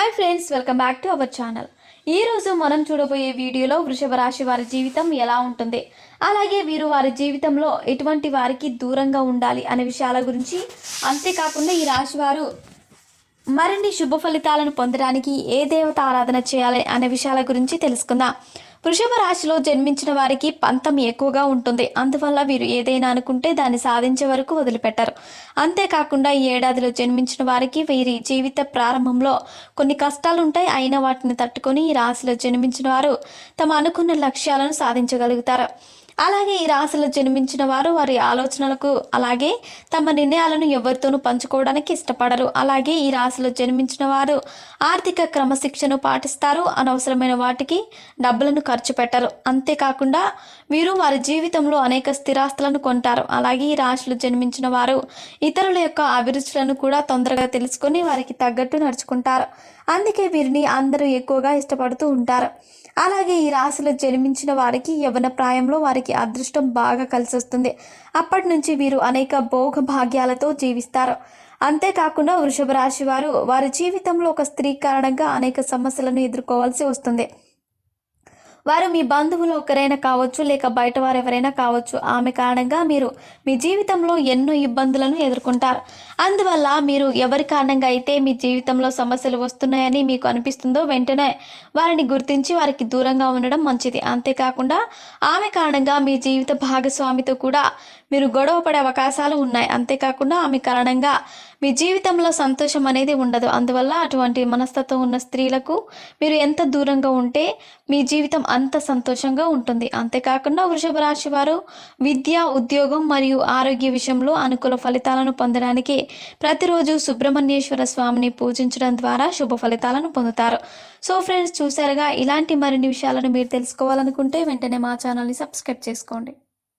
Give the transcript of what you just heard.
Hi friends welcome back to our channel ఈరోజు మనం చూడబోయే వీడియోలో వృషభ రాశి వారి జీవితం ఎలా ఉంటుంది? అలాగే వీరు వారి జీవితంలో ఎటువంటి వారికి దూరంగా ఉండాలి అనే విషయాల గురించి అంతేకాకుండా ఈ రాశి వారు మరిన్ని శుభ ఫలితాలను పొందడానికి ఏ దేవత ఆరాధన చేయాలి అనే విషయాల గురించి తెలుసుకుందాం. వృషభ రాశిలో జన్మించిన వారికి పంతం ఎక్కువగా ఉంటుంది. అందువల్ల వీరు ఏదైనా అనుకుంటే దాన్ని సాధించే వరకు వదిలిపెట్టారు. అంతేకాకుండా ఈ ఏడాదిలో జన్మించిన వారికి వీరి జీవిత ప్రారంభంలో కొన్ని కష్టాలు ఉంటాయి అయినా వాటిని తట్టుకొని ఈ రాశిలో జన్మించిన వారు తమ అనుకున్న లక్ష్యాలను సాధించగలుగుతారు. అలాగే ఈ రాశిలో జన్మించిన వారు వారి ఆలోచనలకు అలాగే తమ నిర్ణయాలను ఎవరితోనూ పంచుకోవడానికి ఇష్టపడరు. అలాగే ఈ రాశిలో జన్మించిన వారు ఆర్థిక క్రమశిక్షను పాటిస్తారు. అనవసరమైన వాటికి డబ్బులను ఖర్చు పెట్టరు. అంతేకాకుండా వీరు వారి జీవితంలో అనేక స్థిరాస్తులను కొంటారు. అలాగే ఈ రాశిలో జన్మించిన వారు ఇతరుల యొక్క అభిరుచులను కూడా తొందరగా తెలుసుకొని వారికి తగ్గట్టు నడుచుకుంటారు. అందుకే వీరిని అందరూ ఎక్కువగా ఇష్టపడుతూ ఉంటారు. అలాగే ఈ రాశిలో జన్మించిన వారికి యవన ప్రాయంలో వారికి అదృష్టం బాగా కలిసి వస్తుంది అప్పటి నుంచి వీరు అనేక భోగ భాగ్యాలతో జీవిస్తారు. అంతేకాకుండా వృషభ రాశి వారు వారి జీవితంలో ఒక స్త్రీ కారణంగా అనేక సమస్యలను ఎదుర్కోవాల్సి వస్తుంది. వారు మీ బంధువులు ఒకరైనా కావచ్చు లేక బయట వారు ఎవరైనా కావచ్చు ఆమె కారణంగా మీరు మీ జీవితంలో ఎన్నో ఇబ్బందులను ఎదుర్కొంటారు. అందువల్ల మీరు ఎవరి కారణంగా అయితే మీ జీవితంలో సమస్యలు వస్తున్నాయని మీకు అనిపిస్తుందో వెంటనే వారిని గుర్తించి వారికి దూరంగా ఉండడం మంచిది. అంతేకాకుండా ఆమె కారణంగా మీ జీవిత భాగస్వామితో కూడా మీరు గొడవ పడే అవకాశాలు ఉన్నాయి. అంతేకాకుండా ఆమె కారణంగా మీ జీవితంలో సంతోషం అనేది ఉండదు. అందువల్ల అటువంటి మనస్తత్వం ఉన్న స్త్రీలకు మీరు ఎంత దూరంగా ఉంటే మీ జీవితం అంత సంతోషంగా ఉంటుంది. అంతేకాకుండా వృషభ రాశి వారు విద్య ఉద్యోగం మరియు ఆరోగ్య విషయంలో అనుకూల ఫలితాలను పొందడానికి ప్రతిరోజు సుబ్రహ్మణ్యేశ్వర స్వామిని పూజించడం ద్వారా శుభ ఫలితాలను పొందుతారు. సో ఫ్రెండ్స్ చూసారుగా ఇలాంటి మరిన్ని విషయాలను మీరు తెలుసుకోవాలనుకుంటే వెంటనే మా ఛానల్ని సబ్స్క్రైబ్ చేసుకోండి.